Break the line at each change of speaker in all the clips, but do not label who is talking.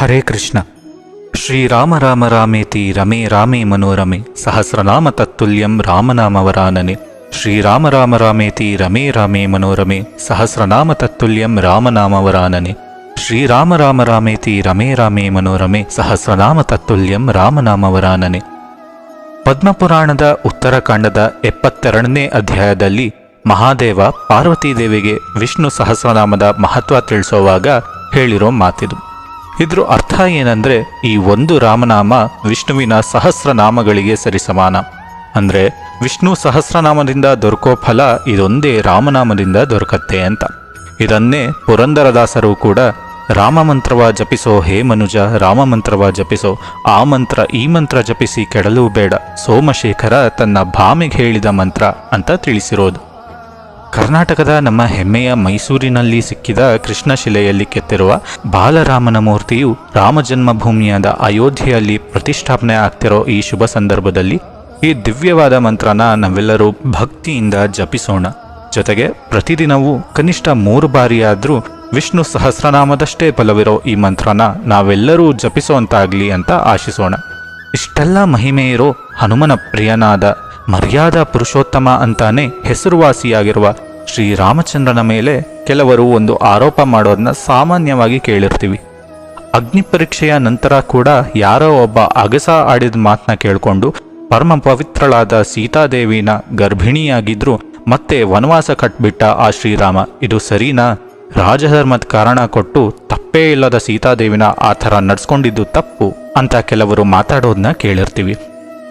ಹರೇ ಕೃಷ್ಣ. ಶ್ರೀರಾಮ ರಾಮ ರಾಮೇತಿ ರಮೇ ರಾಮೇ ಮನೋರಮೆ ಸಹಸ್ರನಾಮ ತತ್ತುಲ್ಯಂ ರಾಮನಾಮವರಾನನೆ ಶ್ರೀರಾಮ ರಾಮ ರಾಮೇತಿ ರಮೇ ರಾಮೇ ಮನೋರಮೆ ಸಹಸ್ರನಾಮ ತತ್ತುಲ್ಯಂ ರಾಮನಾಮವರಾನನೆ ಶ್ರೀರಾಮ ರಾಮ ರಾಮೇತಿ ರಮೇ ರಾಮೇ ಮನೋರಮೆ ಸಹಸ್ರನಾಮ ತತ್ತುಲ್ಯಂ ರಾಮನಾಮವರಾನನೆ ಪದ್ಮಪುರಾಣದ ಉತ್ತರಕಾಂಡದ ಎಪ್ಪತ್ತೆರಡನೇ ಅಧ್ಯಾಯದಲ್ಲಿ ಮಹಾದೇವ ಪಾರ್ವತೀದೇವಿಗೆ ವಿಷ್ಣು ಸಹಸ್ರನಾಮದ ಮಹತ್ವ ತಿಳಿಸೋವಾಗ ಹೇಳಿರೋ ಮಾತಿದು. ಇದ್ರ ಅರ್ಥ ಏನಂದ್ರೆ ಈ ಒಂದು ರಾಮನಾಮ ವಿಷ್ಣುವಿನ ಸಹಸ್ರನಾಮಗಳಿಗೆ ಸರಿಸಮಾನ. ಅಂದ್ರೆ ವಿಷ್ಣು ಸಹಸ್ರನಾಮದಿಂದ ದೊರಕೋ ಫಲ ಇದೊಂದೇ ರಾಮನಾಮದಿಂದ ದೊರಕತ್ತೆ ಅಂತ. ಇದನ್ನೇ ಪುರಂದರದಾಸರು ಕೂಡ ರಾಮ ಮಂತ್ರವ ಜಪಿಸೋ ಹೇ ಮನುಜ, ರಾಮ ಮಂತ್ರವ ಜಪಿಸೋ, ಆ ಮಂತ್ರ ಈ ಮಂತ್ರ ಜಪಿಸಿ ಕೆಡಲು ಬೇಡ, ಸೋಮಶೇಖರ ತನ್ನ ಭಾಮೆಗೆ ಹೇಳಿದ ಮಂತ್ರ ಅಂತ ತಿಳಿಸಿರೋದು. ಕರ್ನಾಟಕದ ನಮ್ಮ ಹೆಮ್ಮೆಯ ಮೈಸೂರಿನಲ್ಲಿ ಸಿಕ್ಕಿದ ಕೃಷ್ಣಶಿಲೆಯಲ್ಲಿ ಕೆತ್ತಿರುವ ಬಾಲರಾಮನ ಮೂರ್ತಿಯು ರಾಮ ಜನ್ಮಭೂಮಿಯಾದ ಅಯೋಧ್ಯೆಯಲ್ಲಿ ಪ್ರತಿಷ್ಠಾಪನೆ ಆಗ್ತಿರೋ ಈ ಶುಭ ಸಂದರ್ಭದಲ್ಲಿ ಈ ದಿವ್ಯವಾದ ಮಂತ್ರನ ನಾವೆಲ್ಲರೂ ಭಕ್ತಿಯಿಂದ ಜಪಿಸೋಣ. ಜೊತೆಗೆ ಪ್ರತಿದಿನವೂ ಕನಿಷ್ಠ ಮೂರು ಬಾರಿಯಾದರೂ ವಿಷ್ಣು ಸಹಸ್ರನಾಮದಷ್ಟೇ ಫಲವಿರೋ ಈ ಮಂತ್ರನ ನಾವೆಲ್ಲರೂ ಜಪಿಸೋಂತಾಗ್ಲಿ ಅಂತ ಆಶಿಸೋಣ. ಇಷ್ಟೆಲ್ಲ ಮಹಿಮೆ ಹನುಮನ ಪ್ರಿಯನಾದ ಮರ್ಯಾದಾ ಪುರುಷೋತ್ತಮ ಅಂತಾನೆ ಹೆಸರುವಾಸಿಯಾಗಿರುವ ಶ್ರೀರಾಮಚಂದ್ರನ ಮೇಲೆ ಕೆಲವರು ಒಂದು ಆರೋಪ ಮಾಡೋದನ್ನ ಸಾಮಾನ್ಯವಾಗಿ ಕೇಳಿರ್ತೀವಿ. ಅಗ್ನಿ ಪರೀಕ್ಷೆಯ ನಂತರ ಕೂಡ ಯಾರೋ ಒಬ್ಬ ಅಗಸ ಆಡಿದ ಮಾತನ್ನ ಕೇಳಿಕೊಂಡು ಪರಮ ಪವಿತ್ರಳಾದ ಸೀತಾದೇವಿನ ಗರ್ಭಿಣಿಯಾಗಿದ್ರು ಮತ್ತೆ ವನವಾಸ ಕಟ್ಬಿಟ್ಟ ಆ ಶ್ರೀರಾಮ, ಇದು ಸರಿನಾ? ರಾಜಧರ್ಮದ ಕಾರಣ ಕೊಟ್ಟು ತಪ್ಪೇ ಇಲ್ಲದ ಸೀತಾದೇವಿನ ಆ ಥರ ನಡ್ಸ್ಕೊಂಡಿದ್ದು ತಪ್ಪು ಅಂತ ಕೆಲವರು ಮಾತಾಡೋದನ್ನ ಕೇಳಿರ್ತೀವಿ.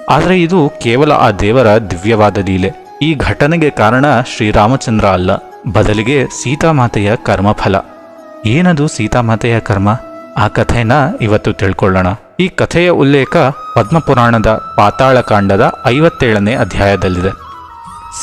ಆದರೆ ಇದು ಕೇವಲ ಆ ದೇವರ ದಿವ್ಯವಾದ ಲೀಲೆ. ಈ ಘಟನೆಗೆ ಕಾರಣ ಶ್ರೀರಾಮಚಂದ್ರ ಅಲ್ಲ. ಬದಲಿಗೆ ಸೀತಾಮಾತೆಯ ಕರ್ಮಫಲ. ಏನದು ಸೀತಾಮಾತೆಯ ಕರ್ಮ? ಆ ಕಥೆನ ಇವತ್ತು ತಿಳ್ಕೊಳ್ಳೋಣ. ಈ ಕಥೆಯ ಉಲ್ಲೇಖ ಪದ್ಮಪುರಾಣದ ಪಾತಾಳಕಾಂಡದ ಐವತ್ತೇಳನೇ ಅಧ್ಯಾಯದಲ್ಲಿದೆ.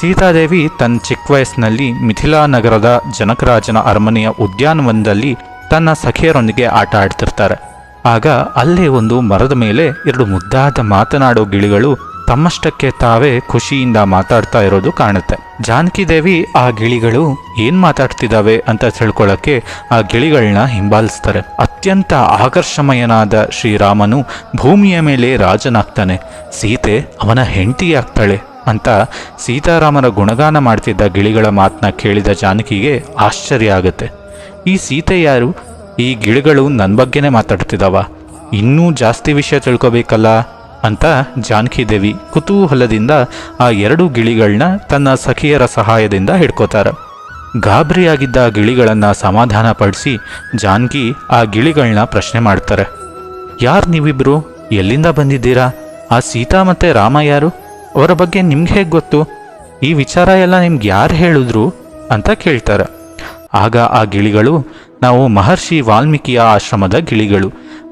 ಸೀತಾದೇವಿ ತನ್ನ ಚಿಕ್ಕ ವಯಸ್ಸಿನಲ್ಲಿ ಮಿಥಿಲಾ ನಗರದ ಜನಕರಾಜನ ಅರಮನೆಯ ಉದ್ಯಾನವನದಲ್ಲಿ ತನ್ನ ಸಖಿಯರೊಂದಿಗೆ ಆಟ ಆಡ್ತಿರ್ತಾರೆ. ಆಗ ಅಲ್ಲೇ ಒಂದು ಮರದ ಮೇಲೆ ಎರಡು ಮುದ್ದಾದ ಮಾತನಾಡೋ ಗಿಳಿಗಳು ತಮ್ಮಷ್ಟಕ್ಕೆ ತಾವೇ ಖುಷಿಯಿಂದ ಮಾತಾಡ್ತಾ ಇರೋದು ಕಾಣುತ್ತೆ. ಜಾನಕಿ ದೇವಿ, ಆ ಗಿಳಿಗಳು ಏನ್ ಮಾತಾಡ್ತಿದ್ದಾವೆ ಅಂತ ತಿಳ್ಕೊಳ್ಳೋಕೆ ಆ ಗಿಳಿಗಳನ್ನ ಹಿಂಬಾಲಿಸ್ತಾರೆ. ಅತ್ಯಂತ ಆಕರ್ಷಮಯನಾದ ಶ್ರೀರಾಮನು ಭೂಮಿಯ ಮೇಲೆ ರಾಜನಾಗ್ತಾನೆ. ಸೀತೆ ಅವನ ಹೆಂಡತಿಯಾಗ್ತಾಳೆ ಅಂತ ಸೀತಾರಾಮನ ಗುಣಗಾನ ಮಾಡ್ತಿದ್ದ ಗಿಳಿಗಳ ಮಾತನ್ನ ಕೇಳಿದ ಜಾನಕಿಗೆ ಆಶ್ಚರ್ಯ ಆಗುತ್ತೆ. ಈ ಸೀತೆ ಯಾರು? ಈ ಗಿಳಿಗಳು ನನ್ನ ಬಗ್ಗೆನೇ ಮಾತಾಡ್ತಿದ್ದಾವ ಇನ್ನೂ ಜಾಸ್ತಿ ವಿಷಯ ತಿಳ್ಕೊಬೇಕಲ್ಲ? ಅಂತ ಜಾನಕಿ ದೇವಿ ಕುತೂಹಲದಿಂದ ಆ ಎರಡು ಗಿಳಿಗಳನ್ನ ತನ್ನ ಸಖಿಯರ ಸಹಾಯದಿಂದ ಹಿಡ್ಕೋತಾರೆ. ಗಾಬರಿಯಾಗಿದ್ದ ಆ ಗಿಳಿಗಳನ್ನು ಸಮಾಧಾನ ಪಡಿಸಿ ಜಾನಕಿ ಆ ಗಿಳಿಗಳನ್ನ ಪ್ರಶ್ನೆ ಮಾಡ್ತಾರೆ. ಯಾರು ನೀವಿಬ್ರು? ಎಲ್ಲಿಂದ ಬಂದಿದ್ದೀರಾ? ಆ ಸೀತಾ ಮತ್ತೆ ರಾಮ ಯಾರು? ಅವರ ಬಗ್ಗೆ ನಿಮ್ಗೆ ಹೇಗೆ ಗೊತ್ತು? ಈ ವಿಚಾರ ಎಲ್ಲ ನಿಮ್ಗೆ ಯಾರು ಹೇಳಿದ್ರು? ಅಂತ ಕೇಳ್ತಾರೆ. ಆಗ ಆ ಗಿಳಿಗಳು ನಾವು ಮಹರ್ಷಿ ವಾಲ್ಮೀಕಿಯ ಆಶ್ರಮದ ಗಿಳಿಗಳು.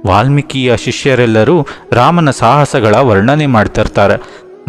ವಾಲ್ಮೀಕಿಯ ಶಿಷ್ಯರೆಲ್ಲರೂ ರಾಮನ ಸಾಹಸಗಳ ವರ್ಣನೆ ಮಾಡ್ತಿರ್ತಾರೆ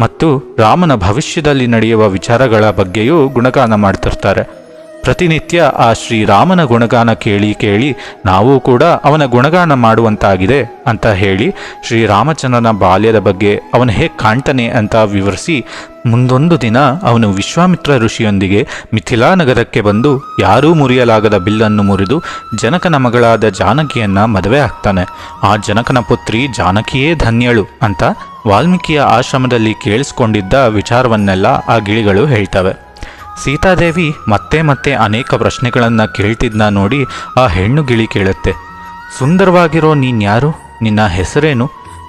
ಮತ್ತು ರಾಮನ ಭವಿಷ್ಯದಲ್ಲಿ ನಡೆಯುವ ವಿಚಾರಗಳ ಬಗ್ಗೆಯೂ ಗುಣಗಾನ ಮಾಡ್ತಿರ್ತಾರೆ. ಪ್ರತಿನಿತ್ಯ ಆ ಶ್ರೀರಾಮನ ಗುಣಗಾನ ಕೇಳಿ ಕೇಳಿ ನಾವು ಕೂಡ ಅವನ ಗುಣಗಾನ ಮಾಡುವಂತಾಗಿದೆ ಅಂತ ಹೇಳಿ ಶ್ರೀರಾಮಚಂದ್ರನ ಬಾಲ್ಯದ ಬಗ್ಗೆ ಅವನು ಹೇಗೆ ಕಾಣ್ತಾನೆ ಅಂತ ವಿವರಿಸಿ ಮುಂದೊಂದು ದಿನ ಅವನು ವಿಶ್ವಾಮಿತ್ರ ಋಷಿಯೊಂದಿಗೆ ಮಿಥಿಲಾ ನಗರಕ್ಕೆ ಬಂದು ಯಾರೂ ಮುರಿಯಲಾಗದ ಬಿಲ್ಲನ್ನು ಮುರಿದು ಜನಕನ ಮಗಳಾದ ಜಾನಕಿಯನ್ನ ಮದುವೆ ಆಗ್ತಾನೆ. ಆ ಜನಕನ ಪುತ್ರಿ ಜಾನಕಿಯೇ ಧನ್ಯಳು ಅಂತ ವಾಲ್ಮೀಕಿಯ ಆಶ್ರಮದಲ್ಲಿ ಕೇಳಿಸ್ಕೊಂಡಿದ್ದ ವಿಚಾರವನ್ನೆಲ್ಲ ಆ ಗಿಳಿಗಳು ಹೇಳ್ತವೆ. ಸೀತಾದೇವಿ ಮತ್ತೆ ಮತ್ತೆ ಅನೇಕ ಪ್ರಶ್ನೆಗಳನ್ನು ಕೇಳ್ತಿದ್ನ ನೋಡಿ ಆ ಹೆಣ್ಣು ಗಿಳಿ ಕೇಳುತ್ತೆ. ಸುಂದರವಾಗಿರೋ ನೀನ್ಯಾರು? ನಿನ್ನ ಹೆಸರೇನು?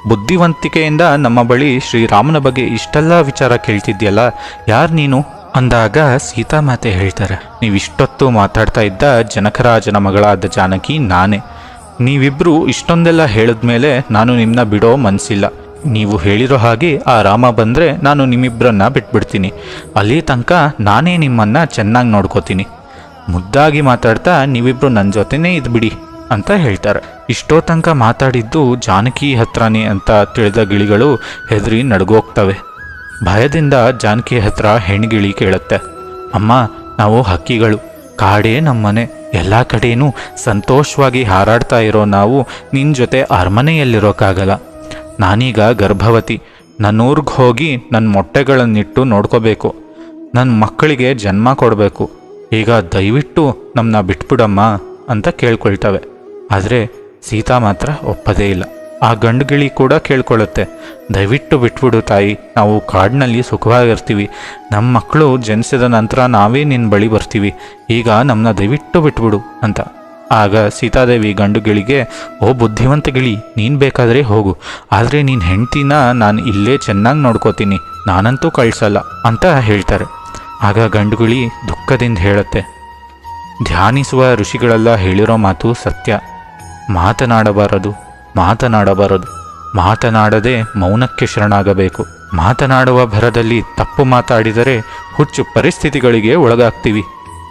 ಬುದ್ಧಿವಂತಿಕೆಯಿಂದ ನಮ್ಮ ಬಳಿ ಶ್ರೀರಾಮನ ಬಗ್ಗೆ ಇಷ್ಟೆಲ್ಲ ವಿಚಾರ ಕೇಳ್ತಿದ್ಯಲ್ಲ, ಯಾರು ನೀನು? ಅಂದಾಗ ಸೀತಾಮಾತೆ ಹೇಳ್ತಾರೆ, ನೀವಿಷ್ಟೊತ್ತು ಮಾತಾಡ್ತಾ ಇದ್ದ ಜನಕರಾಜನ ಮಗಳಾದ ಜಾನಕಿ ನಾನೇ. ನೀವಿಬ್ರು ಇಷ್ಟೊಂದೆಲ್ಲ ಹೇಳಿದ್ಮೇಲೆ ನಾನು ನಿಮ್ಮನ್ನ ಬಿಡೋ ಮನಸ್ಸಿಲ್ಲ ನೀವು ಹೇಳಿರೋ ಹಾಗೆ ಆ ರಾಮ ಬಂದರೆ ನಾನು ನಿಮ್ಮಿಬ್ಬರನ್ನ ಬಿಟ್ಬಿಡ್ತೀನಿ. ಅಲ್ಲಿ ತನಕ ನಾನೇ ನಿಮ್ಮನ್ನು ಚೆನ್ನಾಗಿ ನೋಡ್ಕೋತೀನಿ. ಮುದ್ದಾಗಿ ಮಾತಾಡ್ತಾ ನೀವಿಬ್ಬರು ನನ್ನ ಜೊತೆನೇ ಇದ್ಬಿಡಿ ಅಂತ ಹೇಳ್ತಾರೆ. ಇಷ್ಟೋ ತನಕ ಮಾತಾಡಿದ್ದು ಜಾನಕಿ ಹತ್ರನೇ ಅಂತ ತಿಳಿದ ಗಿಳಿಗಳು ಹೆದರಿ ನಡ್ಗೋಗ್ತವೆ. ಭಯದಿಂದ ಜಾನಕಿ ಹತ್ರ ಹೆಣ್ಗಿಳಿ ಕೇಳುತ್ತೆ. ಅಮ್ಮ, ನಾವು ಹಕ್ಕಿಗಳು. ಕಾಡೇ ನಮ್ಮನೆ. ಎಲ್ಲ ಕಡೆಯೂ ಸಂತೋಷವಾಗಿ ಹಾರಾಡ್ತಾ ಇರೋ ನಾವು ನಿನ್ನ ಜೊತೆ ಅರಮನೆಯಲ್ಲಿರೋಕ್ಕಾಗಲ್ಲ. ನಾನೀಗ ಗರ್ಭವತಿ. ನನ್ನೂರ್ಗೆ ಹೋಗಿ ನನ್ನ ಮೊಟ್ಟೆಗಳನ್ನಿಟ್ಟು ನೋಡ್ಕೋಬೇಕು. ನನ್ನ ಮಕ್ಕಳಿಗೆ ಜನ್ಮ ಕೊಡಬೇಕು. ಈಗ ದಯವಿಟ್ಟು ನಮ್ಮನ್ನ ಬಿಟ್ಬಿಡಮ್ಮ ಅಂತ ಕೇಳ್ಕೊಳ್ತವೆ. ಆದರೆ ಸೀತಾ ಮಾತ್ರ ಒಪ್ಪದೇ ಇಲ್ಲ. ಆ ಗಂಡುಗಿಳಿ ಕೂಡ ಕೇಳ್ಕೊಳ್ಳುತ್ತೆ. ದಯವಿಟ್ಟು ಬಿಟ್ಬಿಡು ತಾಯಿ. ನಾವು ಕಾಡಿನಲ್ಲಿ ಸುಖವಾಗಿರ್ತೀವಿ. ನಮ್ಮ ಮಕ್ಕಳು ಜನಿಸಿದ ನಂತರ ನಾವೇ ನಿನ್ನ ಬಳಿ ಬರ್ತೀವಿ. ಈಗ ನಮ್ಮನ್ನ ದಯವಿಟ್ಟು ಬಿಟ್ಬಿಡು ಅಂತ. ಆಗ ಸೀತಾದೇವಿ ಗಂಡುಗಳಿಗೆ, ಓ ಬುದ್ಧಿವಂತ ಗಿಳಿ, ನೀನು ಬೇಕಾದರೆ ಹೋಗು. ಆದರೆ ನೀನು ಹೆಂಡ್ತಿನ ನಾನು ಇಲ್ಲೇ ಚೆನ್ನಾಗಿ ನೋಡ್ಕೋತೀನಿ. ನಾನಂತೂ ಕಳಿಸಲ್ಲ, ಅಂತ ಹೇಳ್ತಾರೆ. ಆಗ ಗಂಡುಗಿಳಿ ದುಃಖದಿಂದ ಹೇಳುತ್ತೆ, ಧ್ಯಾನಿಸುವ ಋಷಿಗಳೆಲ್ಲ ಹೇಳಿರೋ ಮಾತು ಸತ್ಯ. ಮಾತನಾಡಬಾರದು ಮಾತನಾಡಬಾರದು. ಮಾತನಾಡದೆ ಮೌನಕ್ಕೆ ಶರಣಾಗಬೇಕು. ಮಾತನಾಡುವ ಭರದಲ್ಲಿ ತಪ್ಪು ಮಾತಾಡಿದರೆ ಹುಚ್ಚು ಪರಿಸ್ಥಿತಿಗಳಿಗೆ ಒಳಗಾಗ್ತೀವಿ.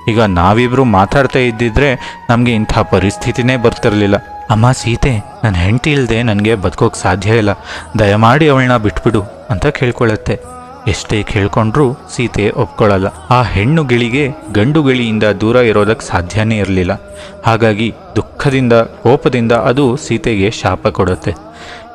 ಈಗ ನಾವಿಬ್ರು ಮಾತಾಡ್ತಾ ಇದ್ದಿದ್ರೆ ನಮಗೆ ಇಂಥ ಪರಿಸ್ಥಿತಿನೇ ಬರ್ತಿರಲಿಲ್ಲ. ಅಮ್ಮ, ಸೀತೆ ನನ್ನ ಹೆಂಡತಿ ಇಲ್ಲದೆ ನನಗೆ ಬದುಕೋಕೆ ಸಾಧ್ಯ ಇಲ್ಲ. ದಯಮಾಡಿ ಅವಳನ್ನ ಬಿಟ್ಬಿಡು ಅಂತ ಕೇಳ್ಕೊಳ್ಳುತ್ತೆ. ಎಷ್ಟೇ ಕೇಳ್ಕೊಂಡ್ರೂ ಸೀತೆ ಒಪ್ಕೊಳ್ಳಲ್ಲ. ಆ ಹೆಣ್ಣು ಗಿಳಿಗೆ ಗಂಡು ಗಿಳಿಯಿಂದ ದೂರ ಇರೋದಕ್ಕೆ ಸಾಧ್ಯನೇ ಇರಲಿಲ್ಲ. ಹಾಗಾಗಿ ದುಃಖದಿಂದ, ಕೋಪದಿಂದ ಅದು ಸೀತೆಗೆ ಶಾಪ ಕೊಡುತ್ತೆ.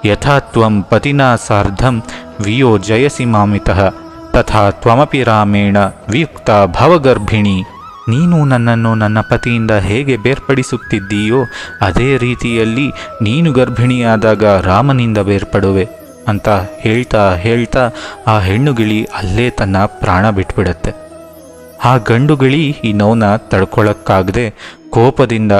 ಯಥಾತ್ವಂ ಪತಿನ ಸಾರ್ಧಂ ವಿಯೋ ಜಯಸಿ ಮಾಮಿತಃ. ತಥಾ ತ್ವಮಪಿ ರಾಮೇಣ ವಿಯುಕ್ತ ಭವಗರ್ಭಿಣಿ ನೀನು ನನ್ನನ್ನು ನನ್ನ ಪತಿಯಿಂದ ಹೇಗೆ ಬೇರ್ಪಡಿಸುತ್ತಿದ್ದೀಯೋ ಅದೇ ರೀತಿಯಲ್ಲಿ ನೀನು ಗರ್ಭಿಣಿಯಾದಾಗ ರಾಮನಿಂದ ಬೇರ್ಪಡುವೆ ಅಂತ ಹೇಳ್ತಾ ಹೇಳ್ತಾ ಆ ಹೆಣ್ಣುಗಿಳಿ ಅಲ್ಲೇ ತನ್ನ ಪ್ರಾಣ ಬಿಟ್ಬಿಡತ್ತೆ. ಆ ಗಂಡುಗಿಳಿ ಈ ನೋವನ್ನ ತಡ್ಕೊಳಕ್ಕಾಗದೆ ಕೋಪದಿಂದ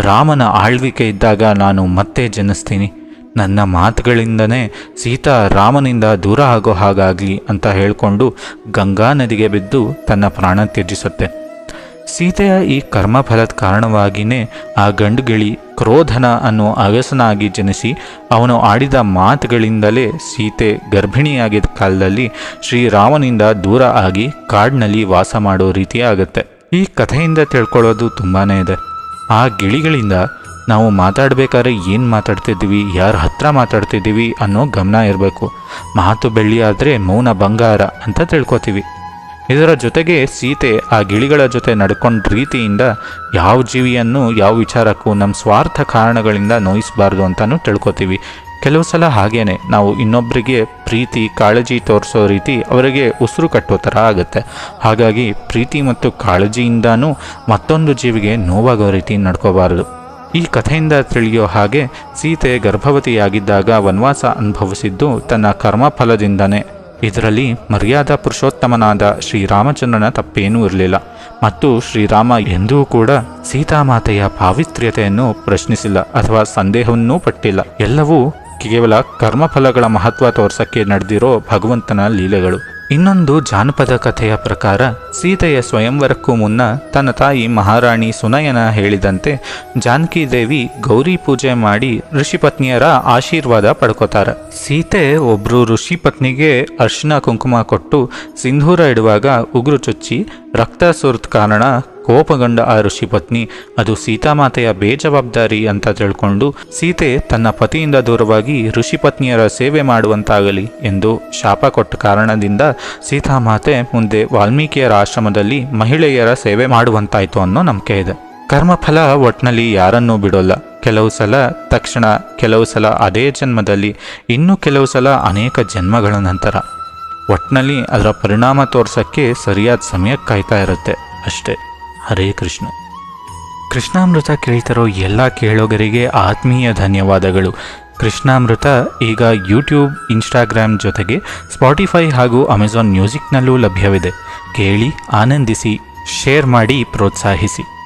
ರಾಮನ ಆಳ್ವಿಕೆ ಇದ್ದಾಗ ನಾನು ಮತ್ತೆ ಜನಿಸ್ತೀನಿ. ನನ್ನ ಮಾತುಗಳಿಂದನೇ ಸೀತಾ ರಾಮನಿಂದ ದೂರ ಆಗೋ ಹಾಗಾಗಲಿ ಅಂತ ಹೇಳಿಕೊಂಡು ಗಂಗಾ ನದಿಗೆ ಬಿದ್ದು ತನ್ನ ಪ್ರಾಣ ತ್ಯಜಿಸುತ್ತೆ. ಸೀತೆಯ ಈ ಕರ್ಮಫಲದ ಕಾರಣವಾಗಿಯೇ ಆ ಗಂಡುಗಿಳಿ ಕ್ರೋಧನ ಅನ್ನೋ ಅಗಸನಾಗಿ ಜನಿಸಿ ಅವನು ಆಡಿದ ಮಾತುಗಳಿಂದಲೇ ಸೀತೆ ಗರ್ಭಿಣಿಯಾಗಿದ್ದ ಕಾಲದಲ್ಲಿ ಶ್ರೀರಾಮನಿಂದ ದೂರ ಆಗಿ ಕಾಡಿನಲ್ಲಿ ವಾಸ ಮಾಡೋ ರೀತಿ ಆಗುತ್ತೆ ಈ ಕಥೆಯಿಂದ ತಿಳ್ಕೊಳ್ಳೋದು ತುಂಬಾ ಇದೆ. ಆ ಗಿಳಿಗಳಿಂದ ನಾವು ಮಾತಾಡಬೇಕಾದ್ರೆ ಏನು ಮಾತಾಡ್ತಿದ್ದೀವಿ, ಯಾರ ಹತ್ರ ಮಾತಾಡ್ತಿದ್ದೀವಿ ಅನ್ನೋ ಗಮನ ಇರಬೇಕು. ಮಾತು ಬೆಳ್ಳಿ ಆದರೆ ಮೌನ ಬಂಗಾರ ಅಂತ ತಿಳ್ಕೊತೀವಿ. ಇದರ ಜೊತೆಗೆ ಸೀತೆ ಆ ಗಿಳಿಗಳ ಜೊತೆ ನಡ್ಕೊಂಡ ರೀತಿಯಿಂದ ಯಾವ ಜೀವಿಯನ್ನು, ಯಾವ ವಿಚಾರಕ್ಕೂ ನಮ್ಮ ಸ್ವಾರ್ಥ ಕಾರಣಗಳಿಂದ ನೋಯಿಸಬಾರ್ದು ಅಂತಲೂ ತಿಳ್ಕೊತೀವಿ. ಕೆಲವು ಸಲ ಹಾಗೇನೆ, ನಾವು ಇನ್ನೊಬ್ಬರಿಗೆ ಪ್ರೀತಿ, ಕಾಳಜಿ ತೋರಿಸೋ ರೀತಿ ಅವರಿಗೆ ಉಸಿರು ಕಟ್ಟೋ ಥರ ಆಗುತ್ತೆ. ಹಾಗಾಗಿ ಪ್ರೀತಿ ಮತ್ತು ಕಾಳಜಿಯಿಂದನೂ ಮತ್ತೊಂದು ಜೀವಿಗೆ ನೋವಾಗೋ ರೀತಿ ನಡ್ಕೋಬಾರದು. ಈ ಕಥೆಯಿಂದ ತಿಳಿಯೋ ಹಾಗೆ ಸೀತೆ ಗರ್ಭವತಿಯಾಗಿದ್ದಾಗ ವನವಾಸ ಅನುಭವಿಸಿದ್ದು ತನ್ನ ಕರ್ಮಫಲದಿಂದನೇ. ಇದರಲ್ಲಿ ಮರ್ಯಾದಾ ಪುರುಷೋತ್ತಮನಾದ ಶ್ರೀರಾಮಚಂದ್ರನ ತಪ್ಪೇನೂ ಇರಲಿಲ್ಲ. ಮತ್ತು ಶ್ರೀರಾಮ ಎಂದೂ ಕೂಡ ಸೀತಾಮಾತೆಯ ಪಾವಿತ್ರ್ಯತೆಯನ್ನು ಪ್ರಶ್ನಿಸಿಲ್ಲ ಅಥವಾ ಸಂದೇಹವನ್ನೂ ಪಟ್ಟಿಲ್ಲ. ಎಲ್ಲವೂ ಕೇವಲ ಕರ್ಮಫಲಗಳ ಮಹತ್ವ ತೋರ್ಸಕ್ಕೆ ನಡೆದಿರೋ ಭಗವಂತನ ಲೀಲೆಗಳು. ಇನ್ನೊಂದು ಜಾನಪದ ಕಥೆಯ ಪ್ರಕಾರ ಸೀತೆಯ ಸ್ವಯಂವರಕ್ಕೂ ಮುನ್ನ ತನ್ನ ತಾಯಿ ಮಹಾರಾಣಿ ಸುನಯನ ಹೇಳಿದಂತೆ ಜಾನಕಿ ದೇವಿ ಗೌರಿ ಪೂಜೆ ಮಾಡಿ ಋಷಿಪತ್ನಿಯರ ಆಶೀರ್ವಾದ ಪಡ್ಕೋತಾರೆ. ಸೀತೆ ಒಬ್ರು ಋಷಿ ಪತ್ನಿಗೆ ಅರ್ಶಿನ ಕುಂಕುಮ ಕೊಟ್ಟು ಸಿಂಧೂರ ಇಡುವಾಗ ಉಗುರು ಚುಚ್ಚಿ ರಕ್ತ ಸುರಿದ ಕಾರಣ ಕೋಪಗೊಂಡ ಆ ಋಷಿ ಪತ್ನಿ, ಅದು ಸೀತಾಮಾತೆಯ ಬೇಜವಾಬ್ದಾರಿ ಅಂತ ತಿಳ್ಕೊಂಡು ಸೀತೆ ತನ್ನ ಪತಿಯಿಂದ ದೂರವಾಗಿ ಋಷಿ ಪತ್ನಿಯರ ಸೇವೆ ಮಾಡುವಂತಾಗಲಿ ಎಂದು ಶಾಪ ಕೊಟ್ಟ ಕಾರಣದಿಂದ ಸೀತಾಮಾತೆ ಮುಂದೆ ವಾಲ್ಮೀಕಿಯರ ಆಶ್ರಮದಲ್ಲಿ ಮಹಿಳೆಯರ ಸೇವೆ ಮಾಡುವಂತಾಯ್ತು ಅನ್ನೋ ನಂಬಿಕೆ ಇದೆ. ಕರ್ಮಫಲ ಒಟ್ನಲ್ಲಿ ಯಾರನ್ನೂ ಬಿಡೋಲ್ಲ. ಕೆಲವು ಸಲ ತಕ್ಷಣ, ಕೆಲವು ಸಲ ಅದೇ ಜನ್ಮದಲ್ಲಿ, ಇನ್ನು ಕೆಲವು ಸಲ ಅನೇಕ ಜನ್ಮಗಳ ನಂತರ. ಒಟ್ನಲ್ಲಿ ಅದರ ಪರಿಣಾಮ ತೋರ್ಸೋಕ್ಕೆ ಸರಿಯಾದ ಸಮಯ ಕಾಯ್ತಾ ಇರುತ್ತೆ ಅಷ್ಟೇ. ಹರೇ ಕೃಷ್ಣ. ಕೃಷ್ಣಾಮೃತ ಕೇಳ್ತಿರೋ ಎಲ್ಲ ಕೇಳೋಗರಿಗೆ ಆತ್ಮೀಯ ಧನ್ಯವಾದಗಳು. ಕೃಷ್ಣಾಮೃತ ಈಗ ಯೂಟ್ಯೂಬ್, ಇನ್ಸ್ಟಾಗ್ರಾಮ್ ಜೊತೆಗೆ ಸ್ಪಾಟಿಫೈ ಹಾಗೂ ಅಮೆಝಾನ್ ಮ್ಯೂಸಿಕ್ನಲ್ಲೂ ಲಭ್ಯವಿದೆ. ಕೇಳಿ, ಆನಂದಿಸಿ, ಶೇರ್ ಮಾಡಿ, ಪ್ರೋತ್ಸಾಹಿಸಿ.